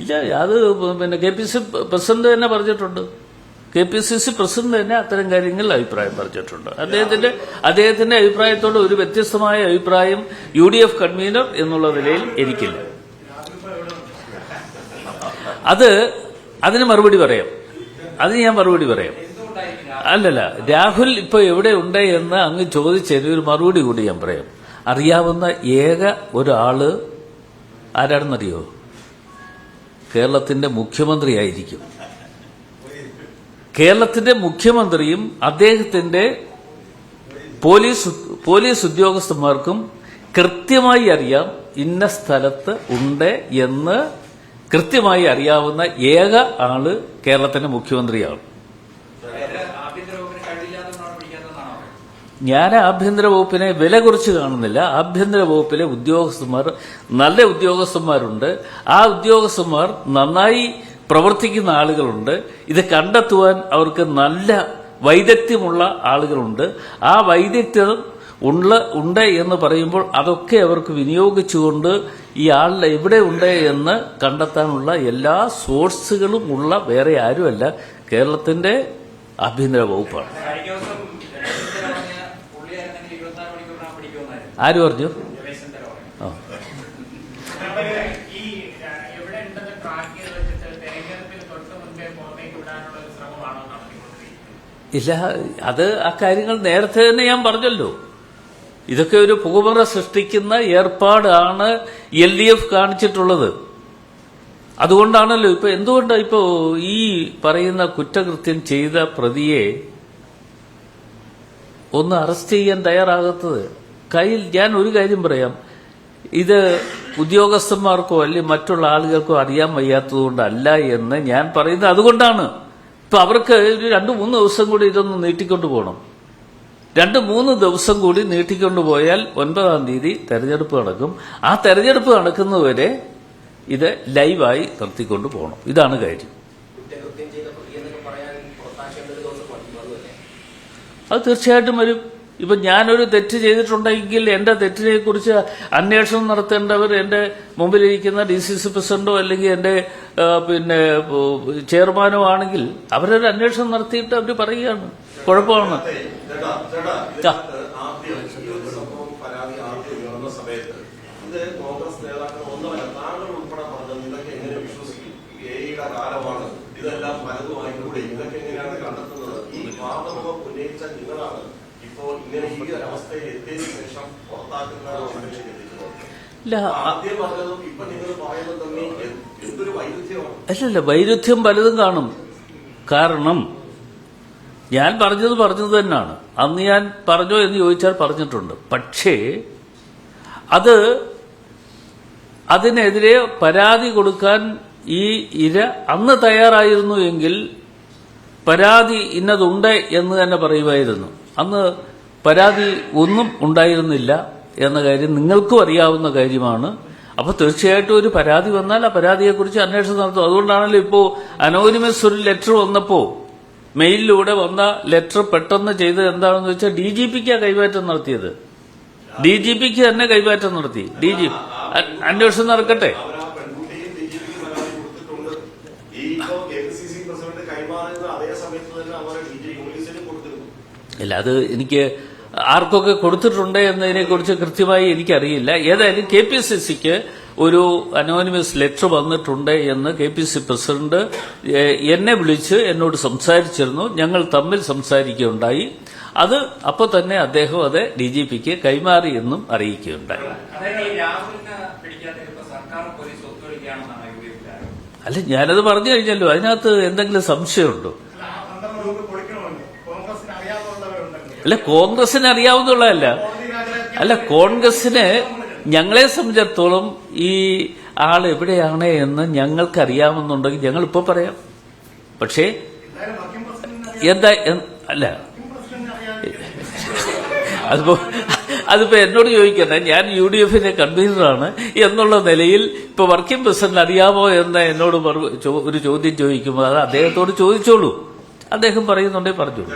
ഇല്ല അത് പിന്നെ കെ പി സി പ്രസിഡന്റ് തന്നെ പറഞ്ഞിട്ടുണ്ട്. K P C C president തന്നെ അത്തരം കാര്യങ്ങളിൽ അഭിപ്രായം പറഞ്ഞിട്ടുണ്ട്. അദ്ദേഹത്തിന്റെ അദ്ദേഹത്തിന്റെ അഭിപ്രായത്തോട് ഒരു വ്യത്യസ്തമായ അഭിപ്രായം യു ഡി എഫ് കൺവീനർ എന്നുള്ള നിലയിൽ എനിക്കില്ല. അത് അതിന് മറുപടി പറയാം. അതിന് ഞാൻ മറുപടി പറയാം. അല്ലല്ല രാഹുൽ ഇപ്പൊ എവിടെ ഉണ്ട് എന്ന് അങ്ങ് ചോദിച്ചതിന് ഒരു മറുപടി കൂടി ഞാൻ പറയാം. അറിയാവുന്ന ഏക ഒരാൾ ആരാണെന്നറിയോ? കേരളത്തിന്റെ മുഖ്യമന്ത്രിയായിരിക്കും. കേരളത്തിന്റെ മുഖ്യമന്ത്രിയും അദ്ദേഹത്തിന്റെ പോലീസ് പോലീസ് ഉദ്യോഗസ്ഥന്മാർക്കും കൃത്യമായി അറിയാം ഇന്ന സ്ഥലത്ത് ഉണ്ട് എന്ന് കൃത്യമായി അറിയാവുന്ന ഏക ആൾ കേരളത്തിന്റെ മുഖ്യമന്ത്രിയാണ്. ഞാൻ ആഭ്യന്തര വകുപ്പിനെ വില കുറിച്ച് കാണുന്നില്ല. ആഭ്യന്തര വകുപ്പിലെ ഉദ്യോഗസ്ഥന്മാർ നല്ല ഉദ്യോഗസ്ഥന്മാരുണ്ട്. ആ ഉദ്യോഗസ്ഥന്മാർ നന്നായി പ്രവർത്തിക്കുന്ന ആളുകളുണ്ട്. ഇത് കണ്ടെത്തുവാൻ അവർക്ക് നല്ല വൈദഗ്ധ്യമുള്ള ആളുകളുണ്ട്. ആ വൈദഗ്ധ്യം ഉള്ള ഉണ്ട് എന്ന് പറയുമ്പോൾ അതൊക്കെ അവർക്ക് വിനിയോഗിച്ചുകൊണ്ട് ഈ ആളിൽ എവിടെ ഉണ്ട് എന്ന് കണ്ടെത്താനുള്ള എല്ലാ സോഴ്സുകളും ഉള്ള വേറെ ആരുമല്ല. കേരളത്തിന്റെ ആഭ്യന്തര വകുപ്പാണ്. ഒരു പറഞ്ഞു ഇല്ല അത് ആ കാര്യങ്ങൾ നേരത്തെ തന്നെ ഞാൻ പറഞ്ഞല്ലോ. ഇതൊക്കെ ഒരു പുകമറ സൃഷ്ടിക്കുന്ന ഏർപ്പാടാണ് എൽ ഡി എഫ് കാണിച്ചിട്ടുള്ളത്. അതുകൊണ്ടാണല്ലോ ഇപ്പൊ എന്തുകൊണ്ടാണ് ഇപ്പോ ഈ പറയുന്ന കുറ്റകൃത്യം ചെയ്ത പ്രതിയെ ഒന്ന് അറസ്റ്റ് ചെയ്യാൻ തയ്യാറാകാത്തത്? കയ്യിൽ ഞാൻ ഒരു കാര്യം പറയാം. ഇത് ഉദ്യോഗസ്ഥന്മാർക്കോ അല്ലെങ്കിൽ മറ്റുള്ള ആളുകൾക്കോ അറിയാൻ വയ്യാത്തതുകൊണ്ടല്ല എന്ന് ഞാൻ പറയുന്നത് അതുകൊണ്ടാണ്. ഇപ്പൊ അവർക്ക് രണ്ടു മൂന്ന് ദിവസം കൂടി ഇതൊന്ന് നീട്ടിക്കൊണ്ടു പോകണം രണ്ട് മൂന്ന് ദിവസം കൂടി നീട്ടിക്കൊണ്ടു പോയാൽ ഒൻപതാം തീയതി തെരഞ്ഞെടുപ്പ് നടക്കും. ആ തെരഞ്ഞെടുപ്പ് നടക്കുന്നതുവരെ ഇത് ലൈവായി നിർത്തിക്കൊണ്ടു പോകണം. ഇതാണ് കാര്യം. അത് തീർച്ചയായിട്ടും വരും ഇപ്പൊ ഞാനൊരു തെറ്റ് ചെയ്തിട്ടുണ്ടെങ്കിൽ എന്റെ തെറ്റിനെ കുറിച്ച് അന്വേഷണം നടത്തേണ്ടവർ എന്റെ മുമ്പിലിരിക്കുന്ന ഡി സി സി പ്രസിഡന്റോ അല്ലെങ്കിൽ എന്റെ പിന്നെ ചെയർമാനോ ആണെങ്കിൽ അവരൊരു അന്വേഷണം നടത്തിയിട്ട് അവർ പറയുകയാണ്. കുഴപ്പമാണ്. ഇതെല്ലാം പലതുമായി കൂടി. ഇതൊക്കെ എങ്ങനെയാണ് കണ്ടെത്തുന്നത്? ഈ വാദമുഖം ഉന്നയിച്ച നിങ്ങളാണ് ഇപ്പോൾ ഇങ്ങനെ ഈ ഒരു അവസ്ഥയിൽ എത്തിയതിനു ശേഷം പുറത്താക്കുന്ന ആദ്യം പറഞ്ഞതും ഇപ്പൊ നിങ്ങൾ പറയുന്നത് എന്തൊരു വൈരുദ്ധ്യമാണ്? അല്ലല്ല വൈരുദ്ധ്യം പലതും കാണും. കാരണം ഞാൻ പറഞ്ഞത് പറഞ്ഞത് തന്നെയാണ്. അന്ന് ഞാൻ പറഞ്ഞോ എന്ന് ചോദിച്ചാൽ പറഞ്ഞിട്ടുണ്ട്. പക്ഷേ അത് അതിനെതിരെ പരാതി കൊടുക്കാൻ ഈ ഇര അന്ന് തയ്യാറായിരുന്നു എങ്കിൽ പരാതി ഇന്നതുണ്ട് എന്ന് തന്നെ പറയുമായിരുന്നു. അന്ന് പരാതി ഒന്നും ഉണ്ടായിരുന്നില്ല എന്ന കാര്യം നിങ്ങൾക്കും അറിയാവുന്ന കാര്യമാണ്. അപ്പൊ തീർച്ചയായിട്ടും ഒരു പരാതി വന്നാൽ ആ പരാതിയെക്കുറിച്ച് അന്വേഷണം നടത്തും. അതുകൊണ്ടാണല്ലോ ഇപ്പോ അനോനിമസ് ഒരു ലെറ്റർ വന്നപ്പോ മെയിലിലൂടെ വന്ന ലെറ്റർ പെട്ടെന്ന് ചെയ്തത് എന്താണെന്ന് വെച്ചാൽ ഡി ജി പിക്കാ കൈമാറ്റം നടത്തിയത്. ഡി ജി പിക്ക് തന്നെ കൈമാറ്റം നടത്തി. ഡി ജി അന്വേഷണം നടക്കട്ടെ. ഈ അതേ അവർ ബി ജെ ഇല്ല അത് എനിക്ക് ആർക്കൊക്കെ കൊടുത്തിട്ടുണ്ട് എന്നതിനെ കുറിച്ച് കൃത്യമായി എനിക്കറിയില്ല. ഏതായാലും കെ പി സി സിക്ക് ഒരു അനോണിമസ് ലെറ്റർ വന്നിട്ടുണ്ട് എന്ന് കെ പി സി പ്രസിഡന്റ് എന്നെ വിളിച്ച് എന്നോട് സംസാരിച്ചിരുന്നു. ഞങ്ങൾ തമ്മിൽ സംസാരിക്കുകയുണ്ടായി. അത് അപ്പോൾ തന്നെ അദ്ദേഹം അത് ഡി ജി പിക്ക് കൈമാറി എന്നും അറിയിക്കുകയുണ്ടായി. അല്ല ഞാനത് പറഞ്ഞു കഴിഞ്ഞല്ലോ. അതിനകത്ത് എന്തെങ്കിലും സംശയമുണ്ടോ അല്ല, ആ പന്ത്രണ്ട് ഗ്രൂപ്പ് പൊളിക്കണമല്ലോ കോൺഗ്രസിന് അറിയാവുന്നവരുണ്ടല്ലോ അല്ല കോൺഗ്രസിന് അറിയാവുന്നതല്ല അല്ല കോൺഗ്രസിന് ഞങ്ങളെ സംബന്ധിച്ചിടത്തോളം ഈ ആൾ എവിടെയാണ് എന്ന് ഞങ്ങൾക്ക് അറിയാമെന്നുണ്ടെങ്കിൽ ഞങ്ങൾ ഇപ്പൊ പറയാം. പക്ഷേ എന്താ അല്ല. അതിപ്പോ അതിപ്പോ എന്നോട് ചോദിക്കട്ടെ ഞാൻ യു ഡി എഫിന്റെ കൺവീനറാണ് എന്നുള്ള നിലയിൽ ഇപ്പൊ വർക്കിംഗ് പ്രസിഡന്റ് അറിയാമോ എന്ന് എന്നോട് ഒരു ചോദ്യം ചോദിക്കുമ്പോൾ അത് അദ്ദേഹത്തോട് ചോദിച്ചോളൂ. അദ്ദേഹം പറയുന്നുണ്ടെങ്കിൽ പറഞ്ഞോളൂ.